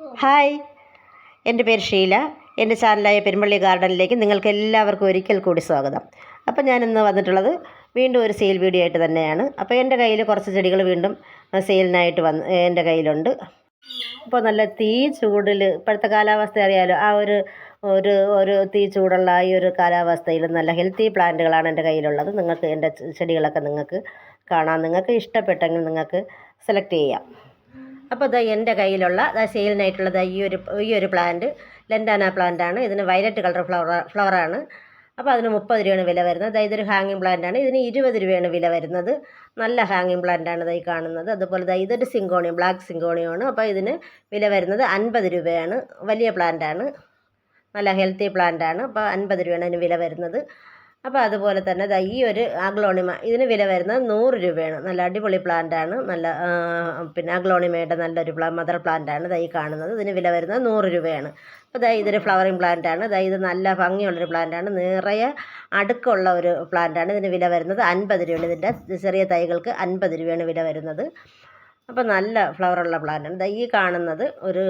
Hi. എന്റെ പേര് ഷീല. എന്റെ ചാനലായ പെരുമ്പള്ളി ഗാർഡനിലേക്ക് നിങ്ങൾക്ക് എല്ലാവർക്കും ഒരിക്കൽ കൂടി സ്വാഗതം. അപ്പോൾ ഞാൻ ഇന്ന് വന്നിട്ടുള്ളത് വീണ്ടും ഒരു സെയിൽ വീഡിയോ ആയിട്ട് തന്നെയാണ്. അപ്പോൾ എന്റെ കയ്യിൽ കുറച്ച് ചെടികൾ വീണ്ടും സെയിലിനായിട്ട് വന്ന് എന്റെ കയ്യിലുണ്ട്. ഇപ്പോൾ നല്ല തീ ചൂടിൽ ഇപ്പോഴത്തെ കാലാവസ്ഥ അറിയാലോ ആ ഒരു ഒരു ഒരു തീ ചൂടുള്ള ഈ ഒരു കാലാവസ്ഥയിൽ നല്ല ഹെൽത്തി പ്ലാന്റുകളാണ് എന്റെ കയ്യിലുള്ളത്. നിങ്ങൾക്ക് എന്റെ ചെടികളൊക്കെ നിങ്ങൾക്ക് കാണാം. നിങ്ങൾക്ക് ഇഷ്ടപ്പെട്ടെങ്കിൽ നിങ്ങൾക്ക് സെലക്ട് ചെയ്യാം. അപ്പോൾ ഇതാ എന്റെ കയ്യിലുള്ള സെയിലിനായിട്ടുള്ളത് ഈ ഒരു ഈ ഒരു പ്ലാന്റ് ലെൻഡാന പ്ലാന്റാണ് ഇതിന് വയലറ്റ് കളർ ഫ്ലവർ ഫ്ലവറാണ് അപ്പോൾ അതിന് മുപ്പത് രൂപയാണ് വില വരുന്നത്. അതായത് ഇതൊരു ഹാങ്ങിങ് പ്ലാന്റാണ് ഇതിന് ഇരുപത് രൂപയാണ് വില വരുന്നത്. നല്ല ഹാങ്ങിങ് പ്ലാന്റാണ് ഇതായി കാണുന്നത്. അതുപോലെ ദാ ഇതൊരു സിങ്കോണിയം ബ്ലാക്ക് സിങ്കോണിയമാണ് അപ്പോൾ ഇതിന് വില വരുന്നത് അൻപത് രൂപയാണ്. വലിയ പ്ലാന്റാണ് നല്ല ഹെൽത്തി പ്ലാന്റ് ആണ്. അപ്പോൾ അൻപത് രൂപയാണ് അതിന് വില വരുന്നത്. അപ്പോൾ അതുപോലെ തന്നെ ദാ ഈ ഒരു അഗ്ലോണിമ ഇതിന് വില വരുന്നത് നൂറ് രൂപയാണ്. നല്ല അടിപൊളി പ്ലാന്റാണ് നല്ല പിന്നെ അഗ്ലോണിമയുടെ നല്ലൊരു പ്ലാ മദർ പ്ലാന്റാണ് ദാ ഈ കാണുന്നത്. ഇതിന് വില വരുന്നത് നൂറ് രൂപയാണ്. അപ്പോൾ ദാ ഇതൊരു ഫ്ലവറിങ് പ്ലാന്റാണ് ദാ ഇത് നല്ല ഭംഗിയുള്ളൊരു പ്ലാന്റാണ് നിറയെ അടുക്കുള്ള ഒരു പ്ലാന്റാണ് ഇതിന് വില വരുന്നത് അൻപത് രൂപയാണ്. ഇതിന്റെ ചെറിയ തൈകൾക്ക് അൻപത് രൂപയാണ് വില വരുന്നത്. അപ്പോൾ നല്ല ഫ്ലവറുള്ള പ്ലാന്റ് ദാ ഈ കാണുന്നത് ഒരു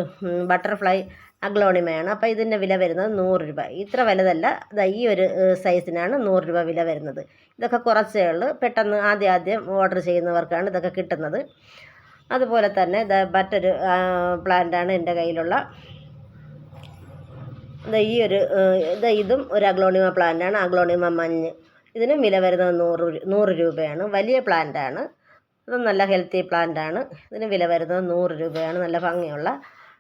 ബട്ടർഫ്ലൈ അഗ്ലോണിമയാണ്. അപ്പോൾ ഇതിന്റെ വില വരുന്നത് നൂറ് രൂപ. ഇത്ര വിലതല്ല. ദാ ഈ ഒരു സൈസിനാണ് നൂറ് രൂപ വില വരുന്നത്. ഇതൊക്കെ കുറച്ചേ ഉള്ളൂ. പെട്ടെന്ന് ആദ്യം ആദ്യം ഓർഡർ ചെയ്യുന്നവർക്കാണ് ഇതൊക്കെ കിട്ടുന്നത്. അതുപോലെ തന്നെ ദാ മറ്റൊരു പ്ലാന്റാണ് എന്റെ കയ്യിലുള്ള. ദാ ഈ ഒരു ദാ ഇതും ഒരു അഗ്ലോണിമ പ്ലാന്റാണ് അഗ്ലോണിമ മഞ്ഞ്. ഇതിനും വില വരുന്നത് നൂറ് നൂറ് രൂപയാണ്. വലിയ പ്ലാന്റാണ് ഇത് നല്ല ഹെൽത്തി പ്ലാന്റാണ് ഇതിന് വില വരുന്നത് നൂറ് രൂപയാണ്. നല്ല ഭംഗിയുള്ള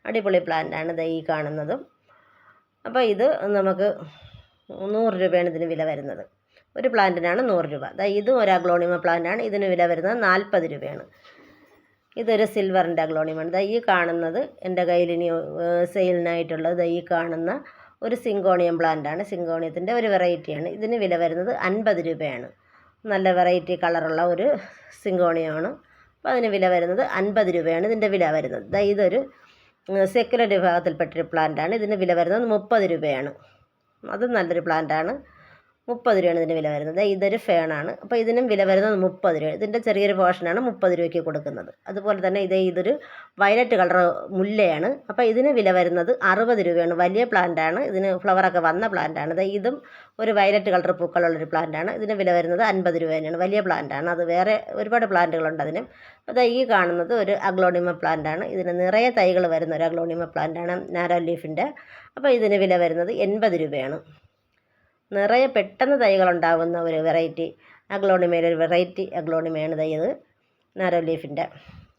അടിപൊളി പ്ലാന്റാണ് ദാ ഈ കാണുന്നതും. അപ്പോൾ ഇത് നമുക്ക് നൂറ് രൂപയാണ് ഇതിന് വില വരുന്നത്. ഒരു പ്ലാന്റിനാണ് നൂറ് രൂപ. ദാ ഇതും ഒരു അഗ്ലോണിമ പ്ലാന്റാണ് ഇതിന് വില വരുന്നത് നാൽപ്പത് രൂപയാണ്. ഇതൊരു സിൽവറിന്റെ അഗ്ലോണിയമാണ് ദാ ഈ കാണുന്നത് എന്റെ കയ്യിൽ ഇനി സെയിലിനായിട്ടുള്ളത് ദാ കാണുന്ന ഒരു സിങ്കോണിയം പ്ലാന്റാണ് സിങ്കോണിയത്തിന്റെ ഒരു വെറൈറ്റിയാണ് ഇതിന് വില വരുന്നത് അൻപത് രൂപയാണ്. നല്ല വെറൈറ്റി കളറുള്ള ഒരു സിങ്കോണിയമാണ് അപ്പോൾ അതിന് വില വരുന്നത് അൻപത് രൂപയാണ് ഇതിന്റെ വില വരുന്നത്. ഇതൊരു സെക്കുലർ വിഭാഗത്തിൽപ്പെട്ടൊരു പ്ലാന്റാണ് ഇതിന് വില വരുന്നത് മുപ്പത് രൂപയാണ്. അതും നല്ലൊരു പ്ലാന്റാണ് മുപ്പത് രൂപയാണ് ഇതിന്റെ വില വരുന്നത്. ഇതൊരു ഫേണാണ് അപ്പോൾ ഇതിനും വില വരുന്നത് മുപ്പത് രൂപ. ഇതിന്റെ ചെറിയൊരു പോർഷനാണ് മുപ്പത് രൂപയ്ക്ക് കൊടുക്കുന്നത്. അതുപോലെ തന്നെ ഇതേ ഇതൊരു വയലറ്റ് കളർ മുല്ലയാണ്. അപ്പോൾ ഇതിന് വില വരുന്നത് അറുപത് രൂപയാണ്. വലിയ പ്ലാന്റാണ് ഇതിന് ഫ്ലവറൊക്കെ വന്ന പ്ലാന്റാണ് ഇത് ഇതും ഒരു വയലറ്റ് കളർ പൂക്കളുള്ളൊരു പ്ലാന്റാണ് ഇതിന് വില വരുന്നത് അൻപത് രൂപ തന്നെയാണ്. വലിയ പ്ലാന്റാണ് അത് വേറെ ഒരുപാട് പ്ലാന്റുകളുണ്ട് അതിന്. അതായത് ഈ കാണുന്നത് ഒരു അഗ്ലോണിമ പ്ലാന്റാണ് ഇതിന് നിറയെ തൈകൾ വരുന്ന ഒരു അഗ്ലോണിമ പ്ലാന്റാണ് നാരോ ലീഫിന്റെ അപ്പോൾ ഇതിന് വില വരുന്നത് എൺപത് രൂപയാണ്. നിറയെ പെട്ടെന്ന് ഉണ്ടാകുന്ന ഒരു വെറൈറ്റി അഗ്ലോണിമയുടെ ഒരു വെറൈറ്റി അഗ്ലോണിമയാണ് ഇത് നാരോ ലീഫിന്റെ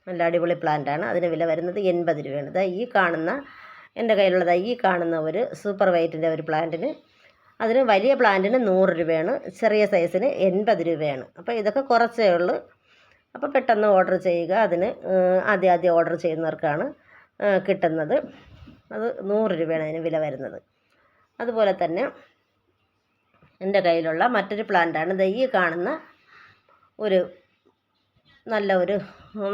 നല്ല അടിപൊളി പ്ലാന്റ് ആണ്. അതിന് വില വരുന്നത് എൺപത് രൂപയാണ്. ദാ ഈ കാണുന്ന എന്റെ കയ്യിലുള്ളത് ഈ കാണുന്ന ഒരു സൂപ്പർ വൈറ്റിന്റെ ഒരു പ്ലാന്റിന് അതിന് വലിയ പ്ലാന്റിന് നൂറ് രൂപയാണ്. ചെറിയ സൈസിന് എൺപത് രൂപയാണ്. അപ്പോൾ ഇതൊക്കെ കുറച്ചേ ഉള്ളൂ. അപ്പോൾ പെട്ടെന്ന് ഓർഡർ ചെയ്യുക. അതിന് ആദ്യം ആദ്യം ഓർഡർ ചെയ്യുന്നവർക്കാണ് കിട്ടുന്നത്. അത് നൂറ് രൂപയാണ് അതിന് വില വരുന്നത്. അതുപോലെ തന്നെ എന്റെ കയ്യിലുള്ള മറ്റൊരു പ്ലാന്റാണ്. ദാ ഈ കാണുന്ന ഒരു നല്ല ഒരു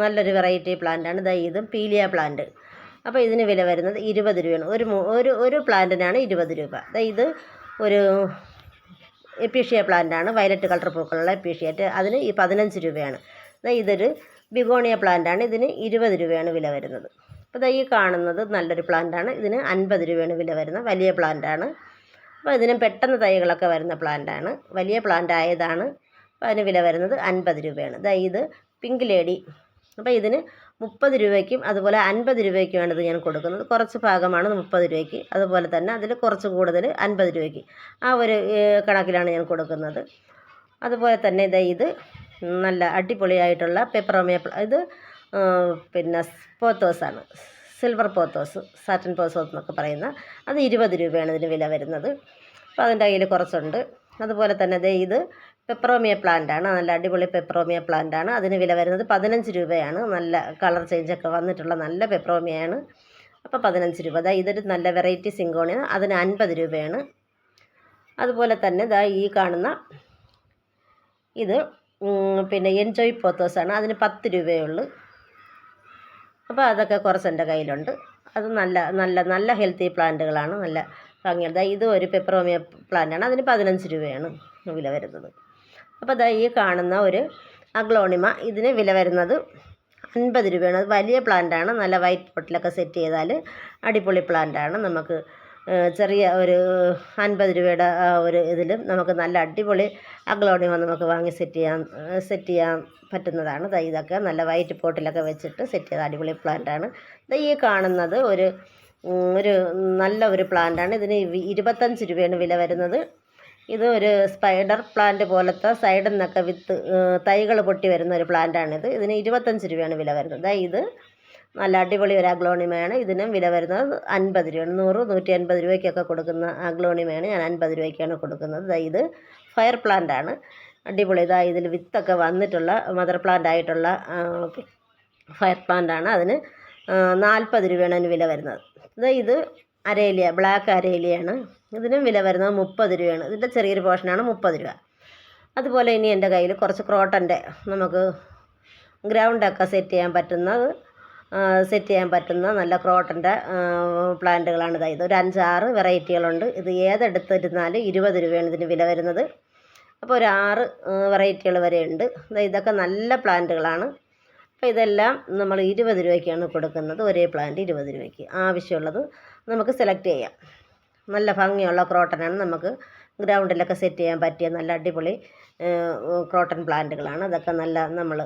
നല്ലൊരു വെറൈറ്റി പ്ലാന്റാണ്. ദാ ഇതും പീലിയ പ്ലാന്റ്. അപ്പോൾ ഇതിന് വില വരുന്നത് ഇരുപത് രൂപയാണ്. ഒരു ഒരു ഒരു പ്ലാന്റിനാണ് ഇരുപത് രൂപ. ദാ ഇത് ഒരു എപ്പീഷ്യ പ്ലാന്റാണ്. വയലറ്റ് കളർ പൂക്കളുള്ള എപ്പീഷ്യാറ്റ്. അതിന് ഈ പതിനഞ്ച് രൂപയാണ്. ഇതൊരു ബിഗോണിയ പ്ലാന്റാണ്. ഇതിന് ഇരുപത് രൂപയാണ് വില വരുന്നത്. അപ്പോൾ ഈ കാണുന്നത് നല്ലൊരു പ്ലാന്റാണ്. ഇതിന് അൻപത് രൂപയാണ് വില വരുന്നത്. വലിയ പ്ലാന്റാണ്. അപ്പോൾ ഇതിന് പെട്ടെന്ന് തൈകളൊക്കെ വരുന്ന പ്ലാന്റാണ് വലിയ പ്ലാന്റ് ആയതാണ്. അപ്പോൾ അതിന് വില വരുന്നത് അൻപത് രൂപയാണ്. ദാ ഇത് പിങ്ക് ലേഡി അപ്പോൾ ഇതിന് മുപ്പത് രൂപയ്ക്കും അതുപോലെ അൻപത് രൂപയ്ക്കുമാണ് ഇത് ഞാൻ കൊടുക്കുന്നത്. കുറച്ച് ഭാഗമാണ് മുപ്പത് രൂപയ്ക്ക്. അതുപോലെ തന്നെ അതിൽ കുറച്ച് കൂടുതൽ അൻപത് രൂപയ്ക്ക്. ആ ഒരു കണക്കിലാണ് ഞാൻ കൊടുക്കുന്നത്. അതുപോലെ തന്നെ ഇതാ ഇത് നല്ല അടിപൊളിയായിട്ടുള്ള പെപ്പറോമിയ ഇത് പിന്നെ പോത്തോസാണ് സിൽവർ പോത്തോസ് സാറ്റൻ പോത്തോസ് എന്നൊക്കെ പറയുന്ന. അത് ഇരുപത് രൂപയാണ് ഇതിന് വില വരുന്നത്. അപ്പോൾ അതിന്റെ കയ്യിൽ കുറച്ചുണ്ട്. അതുപോലെ തന്നെ ദേ ഇത് പെപ്പറോമിയ പ്ലാന്റാണ് നല്ല അടിപൊളി പെപ്പറോമിയ പ്ലാന്റാണ് അതിന് വില വരുന്നത് പതിനഞ്ച് രൂപയാണ്. നല്ല കളർ ചേഞ്ചൊക്കെ വന്നിട്ടുള്ള നല്ല പെപ്രോമിയാണ് അപ്പോൾ പതിനഞ്ച് രൂപ. ദാ ഇതൊരു നല്ല വെറൈറ്റി സിങ്കോണിയ അതിന് അൻപത് രൂപയാണ്. അതുപോലെ തന്നെ ദാ ഈ കാണുന്ന ഇത് പിന്നെ എൻജോയ് പോത്തോസാണ് അതിന് പത്ത് രൂപയേ ഉള്ളൂ. അപ്പോൾ അതൊക്കെ കുറച്ച് എന്റെ കയ്യിലുണ്ട്. അത് നല്ല നല്ല നല്ല ഹെൽത്തി പ്ലാന്റുകളാണ് നല്ല ഭംഗിയുണ്ട് ദാ ഇത് ഒരു പെപ്പറോമിയ പ്ലാന്റാണ് അതിന് പതിനഞ്ച് രൂപയാണ് വില വരുന്നത്. അപ്പോൾ ദാ ഈ കാണുന്ന ഒരു അഗ്ലോണിമ ഇതിന് വില വരുന്നത് അൻപത് രൂപയാണ്. അത് വലിയ പ്ലാന്റാണ് നല്ല വൈറ്റ് പോട്ടിലൊക്കെ സെറ്റ് ചെയ്താൽ അടിപൊളി പ്ലാന്റാണ് നമുക്ക് ചെറിയ ഒരു അൻപത് രൂപയുടെ ഒരു ഇതിലും നമുക്ക് നല്ല അടിപൊളി അഗ്ലോണിമ നമുക്ക് വാങ്ങി സെറ്റ് ചെയ്യാൻ സെറ്റ് ചെയ്യാൻ പറ്റുന്നതാണ്. ഇതൊക്കെ നല്ല വൈറ്റ് പോട്ടിലൊക്കെ വെച്ചിട്ട് സെറ്റ് ചെയ്ത അടിപൊളി പ്ലാന്റാണ് ദാ ഈ കാണുന്നത് ഒരു ഒരു നല്ല ഒരു പ്ലാന്റാണ് ഇതിന് ഇരുപത്തഞ്ച് രൂപയാണ് വില വരുന്നത്. ഇത് ഒരു സ്പൈഡർ പ്ലാന്റ് പോലത്തെ സൈഡിൽ നിന്നൊക്കെ വിത്ത് തൈകൾ പൊട്ടി വരുന്ന ഒരു പ്ലാന്റാണിത് ഇതിന് ഇരുപത്തഞ്ച് രൂപയാണ് വില വരുന്നത്. ഇത് നല്ല അടിപൊളി ഒരു അഗ്ലോണിമയാണ് ഇതിനും വില വരുന്നത് അൻപത് രൂപയാണ്. നൂറ് നൂറ്റി അൻപത് രൂപയ്ക്കൊക്കെ കൊടുക്കുന്ന അഗ്ലോണിമയാണ് ഞാൻ അൻപത് രൂപയ്ക്കാണ് കൊടുക്കുന്നത്. ഇത് ഫയർ പ്ലാന്റാണ് അടിപൊളി. ഇതാ ഇതിൽ വിത്തൊക്കെ വന്നിട്ടുള്ള മദർ പ്ലാന്റ് ആയിട്ടുള്ള ഫയർ പ്ലാന്റാണ് അതിന് നാൽപ്പത് രൂപയാണ് അതിന് വില വരുന്നത്. ഇത് അരേലിയ ബ്ലാക്ക് അരേലിയാണ് ഇതിനും വില വരുന്നത് മുപ്പത് രൂപയാണ്. ഇതിന്റെ ചെറിയൊരു പോർഷനാണ് മുപ്പത് രൂപ. അതുപോലെ ഇനി എന്റെ കയ്യിൽ കുറച്ച് ക്രോട്ടന്റെ നമുക്ക് ഗ്രൗണ്ടൊക്കെ സെറ്റ് ചെയ്യാൻ പറ്റുന്നത് സെറ്റ് ചെയ്യാൻ പറ്റുന്ന നല്ല ക്രോട്ടന്റെ പ്ലാന്റുകളാണ് ഇതായത് ഒരു അഞ്ചാറ് വെറൈറ്റികളുണ്ട്. ഇത് ഏതെടുത്തിരുന്നാലും ഇരുപത് രൂപയാണ് ഇതിന് വില വരുന്നത്. അപ്പോൾ ഒരു ആറ് വെറൈറ്റികൾ വരെ ഉണ്ട് ഇതൊക്കെ നല്ല പ്ലാന്റുകളാണ്. അപ്പോൾ ഇതെല്ലാം നമ്മൾ ഇരുപത് രൂപയ്ക്കാണ് കൊടുക്കുന്നത്. ഒരേ പ്ലാന്റ് ഇരുപത് രൂപയ്ക്ക്. ആവശ്യമുള്ളത് നമുക്ക് സെലക്ട് ചെയ്യാം. നല്ല ഭംഗിയുള്ള ക്രോട്ടനാണ് നമുക്ക് ഗ്രൗണ്ടിലൊക്കെ സെറ്റ് ചെയ്യാൻ പറ്റിയ നല്ല അടിപൊളി ക്രോട്ടൺ പ്ലാന്റുകളാണ് അതൊക്കെ നല്ല നമ്മൾ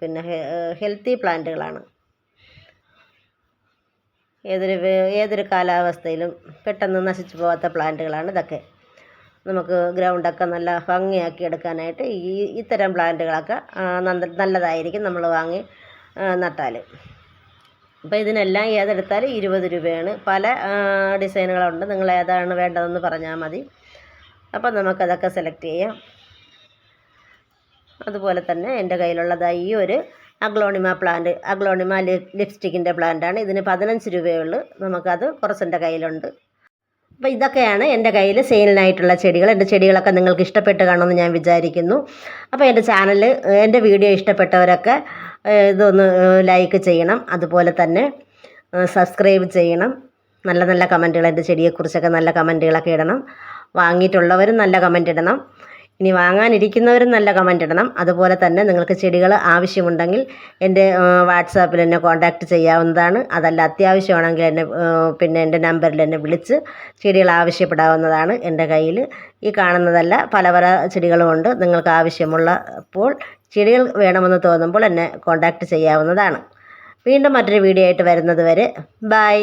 പിന്നെ ഹെൽത്തി പ്ലാന്റുകളാണ് ഏതൊരു ഏതൊരു കാലാവസ്ഥയിലും പെട്ടെന്ന് നശിച്ചു പോകാത്ത പ്ലാന്റുകളാണ് ഇതൊക്കെ. നമുക്ക് ഗ്രൗണ്ടൊക്കെ നല്ല ഭംഗിയാക്കി എടുക്കാനായിട്ട് ഈ ഇത്തരം പ്ലാന്റുകളൊക്കെ നല്ലതായിരിക്കും നമ്മൾ വാങ്ങി നട്ടാൽ അപ്പോൾ ഇതിനെല്ലാം ഏതെടുത്താലും ഇരുപത് രൂപയാണ്. പല ഡിസൈനുകളുണ്ട്. നിങ്ങൾ ഏതാണ് വേണ്ടതെന്ന് പറഞ്ഞാൽ മതി. അപ്പം നമുക്കതൊക്കെ സെലക്ട് ചെയ്യാം. അതുപോലെ തന്നെ എന്റെ കയ്യിലുള്ളതായി ഈ ഒരു അഗ്ലോണിമ പ്ലാന്റ് അഗ്ലോണിമ ലിപ്സ്റ്റിക്കിന്റെ പ്ലാന്റാണ്. ഇതിന് പതിനഞ്ച് രൂപയേ ഉള്ളൂ. നമുക്കത് കുറച്ചെന്റെ കയ്യിലുണ്ട്. അപ്പോൾ ഇതൊക്കെയാണ് എന്റെ കയ്യിൽ സെയിലിനായിട്ടുള്ള ചെടികൾ. എന്റെ ചെടികളൊക്കെ നിങ്ങൾക്ക് ഇഷ്ടപ്പെട്ട് കാണുമെന്ന് ഞാൻ വിചാരിക്കുന്നു. അപ്പോൾ എന്റെ ചാനൽ എന്റെ വീഡിയോ ഇഷ്ടപ്പെട്ടവരൊക്കെ ഇതൊന്ന് ലൈക്ക് ചെയ്യണം. അതുപോലെ തന്നെ സബ്സ്ക്രൈബ് ചെയ്യണം. നല്ല നല്ല കമന്റുകൾ എന്റെ ചെടിയെക്കുറിച്ചൊക്കെ നല്ല കമന്റുകളൊക്കെ ഇടണം. വാങ്ങിയിട്ടുള്ളവരും നല്ല കമന്റ് ഇടണം. ഇനി വാങ്ങാനിരിക്കുന്നവരും നല്ല കമന്റ് ഇടണം. അതുപോലെ തന്നെ നിങ്ങൾക്ക് ചെടികൾ ആവശ്യമുണ്ടെങ്കിൽ എന്റെ വാട്സാപ്പിൽ എന്നെ കോൺടാക്റ്റ് ചെയ്യാവുന്നതാണ്. അതല്ല അത്യാവശ്യമാണെങ്കിൽ എന്നെ പിന്നെ എന്റെ നമ്പറിൽ എന്നെ വിളിച്ച് ചെടികൾ ആവശ്യപ്പെടാവുന്നതാണ് എന്റെ കയ്യിൽ. ഈ കാണുന്നതല്ല പല പല ചെടികളുമുണ്ട് നിങ്ങൾക്ക് ആവശ്യമുള്ളപ്പോൾ ചെടികൾ വേണമെന്ന് തോന്നുമ്പോൾ എന്നെ കോൺടാക്റ്റ് ചെയ്യാവുന്നതാണ്. വീണ്ടും മറ്റൊരു വീഡിയോ ആയിട്ട് വരുന്നത് വരെ ബൈ